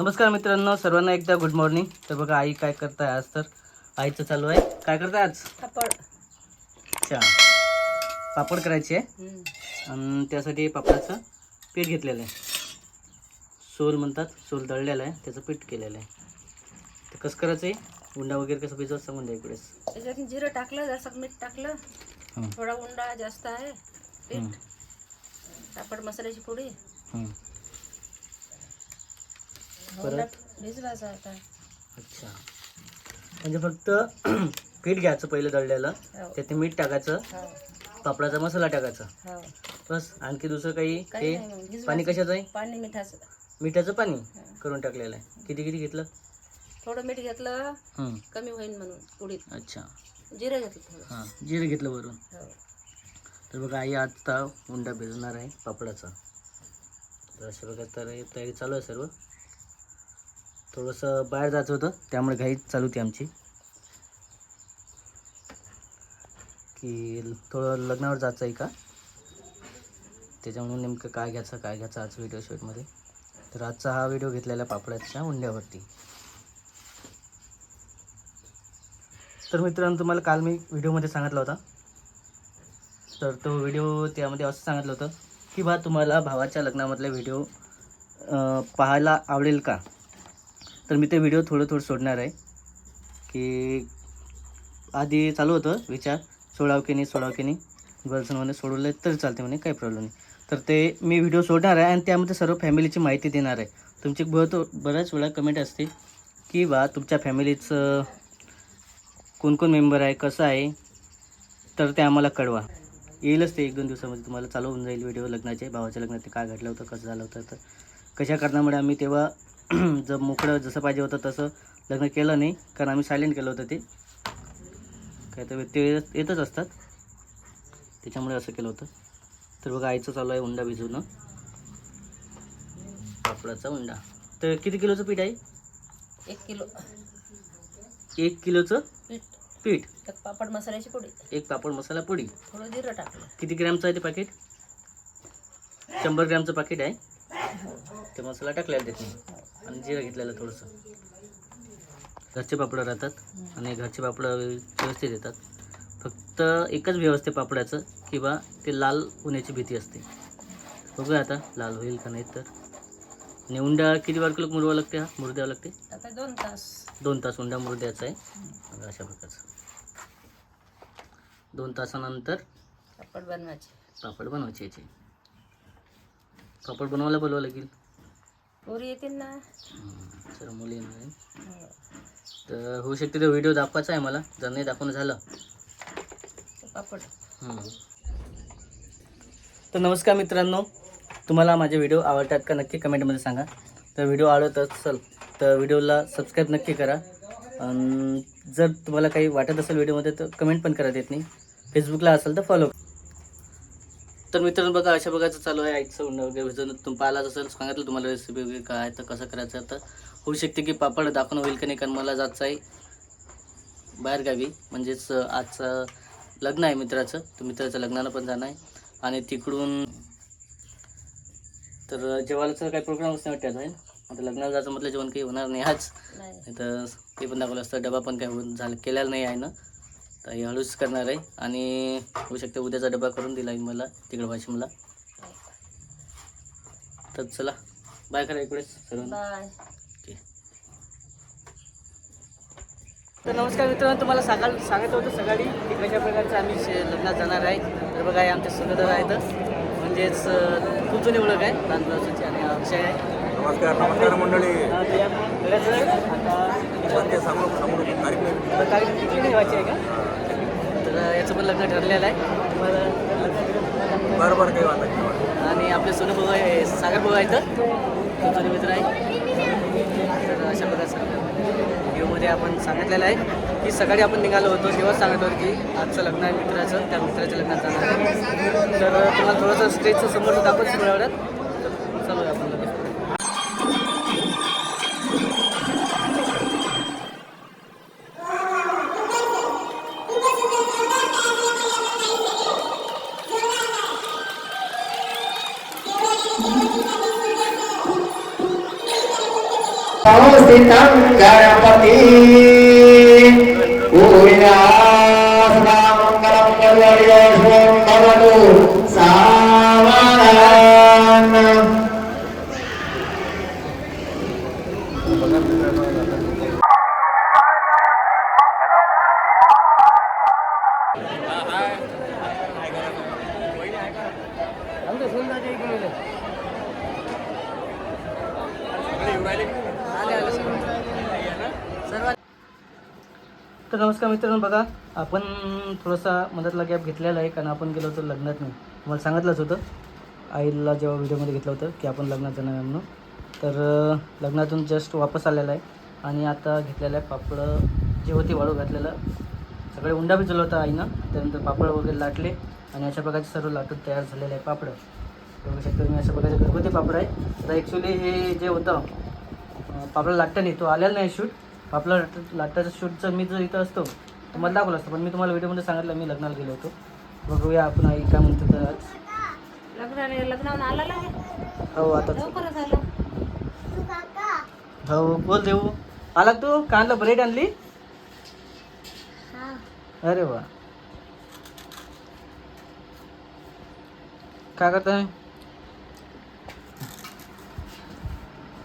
नमस्कार मित्रांनो सर्वांना एकदा गुड मॉर्निंग तर बघा आई काय करताय आज? तर आईचं चालू आहे. काय करताय आज? पापड. अच्छा. पापड करायचे आहे? आणि त्यासाठी पापडाचं पीठ घेतलेलं आहे. सोल म्हणतात सोल दळलेलं आहे त्याचं पीठ केलेलं आहे. तर कसं करायचं आहे? उंडा वगैरे कसं भिजवत सांगून द्या इकडेच त्याच्यात जिरं टाकलं जरासं मीठ टाकलं. थोडा उंडा जास्त आहे पीठ पापड मसाल्याची भिजवायचा आता. अच्छा. म्हणजे फक्त पीठ घ्यायचं पहिलं दळलेलं हो. त्यात मीठ टाकायचं हो. पापडाचा मसाला टाकायचा. हो. बस आणखी दुसरं काही काही नाही मग भिजवायचं. पाणी कशाचं आहे? पाणी मिठाचं. मिठाचं पाणी करून टाकलेलं आहे. किती किती घेतलं? थोडं मीठ घेतलं हं, कमी होईल म्हणून उडीत अच्छा. जिरं घेतलं थोडं. हां जिरं घेतलं वरून? हो. तर बघा आई आता उंडा भिजवणार आहे पापडाचा. तर अशा प्रकारे तर हे तयारी चालू आहे सर्व. थोडंसं बाहेर जायचं होतं त्यामुळे घाई चालू होती आमची. की थोडं लग्नावर जायचं आहे का? त्याच्यामुळे नेमकं काय घ्यायचं काय घ्यायचं आज व्हिडिओ शूटमध्ये तर आजचा हा व्हिडिओ घेतलेला पापडाच्या उंड्यावरती. तर मित्रांनो तुम्हाला काल मी व्हिडिओमध्ये सांगितला होता. तर तो व्हिडिओ त्यामध्ये असं सांगितलं होतं की बा तुम्हाला भावाच्या लग्नामधले व्हिडिओ पाहायला आवडेल का? तर मी ते व्हिडिओ थोडं थोडं सोडणार आहे. की आधी चालू होतं विचार सोडाव की नाही सोडाव की नाही. गर्ल्सन म्हणे सोडवले तरी चालते म्हणे काही प्रॉब्लेम नाही. तर ते मी व्हिडिओ सोडणार आहे आणि त्यामध्ये सर्व फॅमिलीची माहिती देणार आहे. तुमची बहुत बऱ्याच वेळा कमेंट असते की बा तुमच्या फॅमिलीचं कोण कोण मेंबर आहे कसं आहे तर ते आम्हाला कळवा. येईलच ते एक दोन दिवसामध्ये तुम्हाला चालू होऊन जाईल व्हिडिओ लग्नाचे भावाच्या लग्नात ते काय घडलं होतं कसं झालं होतं तर कशा कारणामुळे आम्ही तेव्हा जर मोकळं जसं पाहिजे होतं तसं लग्न केलं नाही कारण आम्ही सायलेंट केलं होतं ते. काय तर ते येतच असतात. त्याच्यामुळे असं केलं होतं. तर बघा आईचं चालू आहे उंडा भिजवणं. पापडाचा उंडा तर किती किलोचं पीठ आहे? एक किलो. एक किलोचं पीठ. पीठ. एक पापड मसाल्याची पोळी एक पापड मसाला पोळी थोडं जिरं टाकलं. किती ग्रॅमचं आहे ते पाकिट शंभर ग्रॅमचं पाकिट आहे. ते मसाला टाकलेला त्यात आणि जिरं घेतलेलं थोडंसं. घरचे पापडं राहतात आणि घरचे पापडं व्यवस्थित येतात. फक्त एकच व्यवस्थे पापडाचं की बा ते लाल होण्याची भीती असते. बघूया आता लाल होईल का नाही तर. आणि उंडा किती वार किलो मुरवा लागते हा? मुरू द्यावं लागते? आता दोन तास. दोन तास उंडा मुरू द्यायचा आहे अशा प्रकारचं. दोन तासानंतर पापड बनवायचे. पापड बनवायचे याचे. पापड बनवायला बोलवा लागेल. पोरी येतील ना? सर मुली हो. तर होऊ शकते तो व्हिडिओ दाखवायचा आहे मला. जर नाही दाखवणं झालं. पापड. तर नमस्कार मित्रांनो. तुम्हाला माझे व्हिडिओ आवडतात का नक्की कमेंटमध्ये सांगा. तर व्हिडिओ आवडत असेल तर व्हिडिओला सबस्क्राईब नक्की करा. जर तुम्हाला काही वाटत असेल व्हिडिओमध्ये तर कमेंट पण करा देत नाही. फेसबुकला असेल तर फॉलो तर मित्रांनो बघा अशा प्रकारचं चालू आहे आईचं उंड वगैरे. भिजवून तुम्ही पाहिलाच असेल सांगितलं तुम्हाला रेसिपी वगैरे काय आहे तर कसं करायचं तर होऊ शकते की पापड दाखवून होईल का नाही कारण मला जायचं आहे बाहेरगावी म्हणजेच आजचं लग्न आहे मित्राचं. तर मित्राचं लग्नाला पण जाणं आहे. आणि तिकडून तर जेवायलाचं काही प्रोग्रामच नाही वाटत आहे आता लग्नाला जायचं म्हटलं जेवण काही होणार नाही आज. नाही. तर ते पण दाखवलं असतं डबा पण काही होऊन झालं केलेला नाही आहे ना. तर हे हळूच करणार आहे. आणि होऊ शकते उद्याचा डबा करून दिला आहे मला तिकडं वाशिमला. तर चला बाय करा इकडेच ओके. तर नमस्कार मित्रांनो तुम्हाला सकाळ सांगत होतं सकाळी की कशा प्रकारचं आम्ही लग्नात जाणार आहे. तर बघा हे आमचे सुनदर आहेत. म्हणजेच जुनी ओळख आहे. लहानपणाची आणि अक्षय आहे. नमस्कार नमस्कार मंडळी. करायचं आहे. तर आहे का? तर याचं पण लग्न ठरलेलं आहे. बरं बरं काही वाटत आणि आपले सोनू भाऊ आहे सागर भाऊ आहेत खूप जुने मित्र आहे. तर अशा प्रकारचं व्हिडिओमध्ये आपण सांगितलेलं आहे. की सकाळी आपण निघालो होतो तेव्हाच सांगत होतो की आजचं लग्न आहे मित्राचं त्या मित्राच्या लग्नात जाणार तर तुम्हाला थोडंसं स्टेजचं समोर दाखवतो थोड्या वेळात आपण. harus ditanggapi punya Sampai jumpa di video selanjutnya. तर नमस्कार मित्रांनो बघा आपण थोडासा मदतला गॅप घेतलेला आहे कारण आपण गेलो होतो लग्नात नाही. मला सांगितलंच होतं आईला जेव्हा व्हिडिओमध्ये घेतलं होतं की आपण लग्नात जाणार आहे म्हणून. तर लग्नातून जस्ट वापस आलेला आहे आणि आता घेतलेलं आहे पापडं जे होते वाळू घातलेलं सगळे उंडा भिजवलं होता आईनं. त्यानंतर पापड वगैरे लाटले आणि अशा प्रकारचे सर्व लाटून तयार झालेलं आहे पापडं. बघू शकतो मी अशा प्रकारचे घरगुती पापड आहे. तर ॲक्च्युली हे जे होतं पापड लाटता नाही तो आलेला नाही शूट पापड लाट लाटाचं शूटचं मी जर इथं असतो तर मला दाखवलं असतं पण मी तुम्हाला व्हिडिओमध्ये सांगितलं मी लग्नाला गेलो होतो. बघूया आपण आई काय म्हणतो तर आज. लग्नाने लग्नावरून आला लागे हो आता लवकरच आलं हो बोल देऊ. आला तू? कांदा ब्रेड आणली? अरे वा. काय करताय?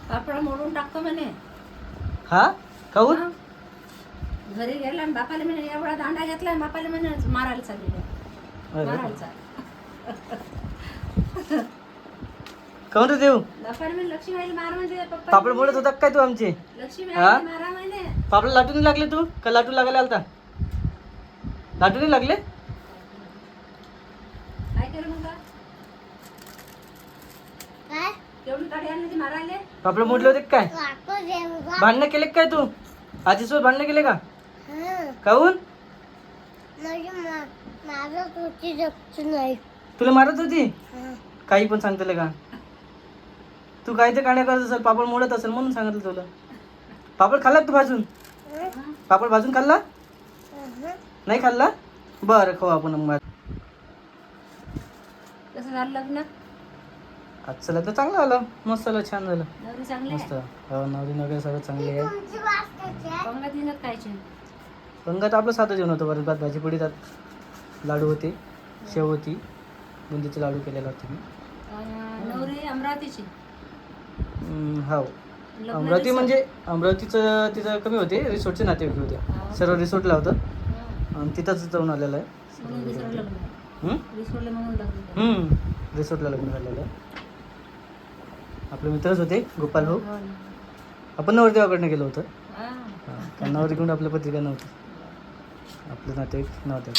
पापड मोडून टाकतो म्हणे. हा? काहून हा. घरी गेला आणि बापाला म्हणे एवढा दांडा घेतला आणि बापाला म्हणे मारायला चालली अरे मारायला चाल काहून रे देऊ बापाला म्हणे लक्ष्मीबाईला मार म्हणजे पप्पा. पापड बोलत होता काय तू आमचे? लक्ष्मीबाईला मारा म्हणे. पापड लाटून लागले तू? का लाटून लागायला आलता? लाटून लागले? काय केलं मग एवढी काढी आणली ती मारायला? पापड मोडले होते का काय? भांडणं केले का काय तू? आजीसोबत भांडणं केले का? काहून तुला मारत होती? काही पण सांगतले का? तू काय ते काण्या करत असेल पापड मोडत असेल म्हणून सांगितलं तुला. पापड खाल्ला तू भाजून? पापड भाजून खाल्ला? नाही खाल्ला? बरं खाऊ आपण मग. कसं झालं लग्न? आजचं लग्न चांगलं आलं. मस्त झालं छान झालं. नवरी चांगली मस्त. आहे हो नवरी वगैरे सगळं चांगले आहे. पंगत बिंगत खायची पंगात आपलं साधं जेवण होतं. बरं भात भाजी पोळी त्यात लाडू होते. शेव होती. बुंदीचे लाडू केलेला होते मी. अं, नवरी अमरावतीची. हम्म, हो. लग्न अमरावती. म्हणजे अमरावतीचं तिथं कमी होते. रिसोर्टचे नातेवाईक होते. सर्व रिसोर्टला होतं. हा. आणि तिथंच जाऊन आलेलं आहे. लग्न हम्म? रिसोर्टला म्हणून लग्न हम्म, रिसोर्टला लग्न झालेलं आहे. आपले मित्रच होते गोपाल भाऊ. हो. आपण नवरदेवाकडनं गेलो होतं. कारण नवरीकडून आपल्या पत्रिका नव्हती आपलं नातेवाईक नव्हते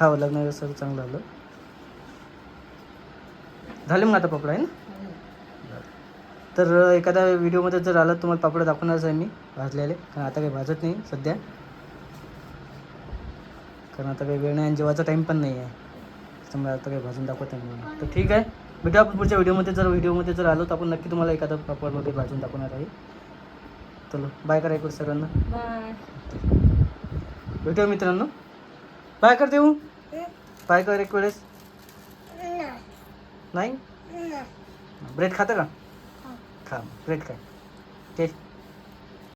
हा लग्न सर्व चांगलं झालं. झाले मग आता पापड आहे ना? तर एखाद्या व्हिडिओमध्ये जर आलं तुम्हाला पापड दाखवणारच आहे मी भाजलेले. कारण आता काही भाजत नाही सध्या. कारण आता काही वेळ नाही आणि जेवायचा टाईम पण नाही आहे. त्यामुळे आता काही भाजून दाखवत नाही तर ठीक आहे. भेटू आपण पुढच्या व्हिडिओमध्ये जर व्हिडिओमध्ये जर आलो तर आपण नक्की तुम्हाला एखादा वगैरे भाजून दाखवणार आहे. चलो बाय करा एक सर्वांना बाय भेटूया मित्रांनो. बाय कर देऊ बाय कर एक वेळेस. नाही. ब्रेड खाता का? खा ब्रेड काय टेस्ट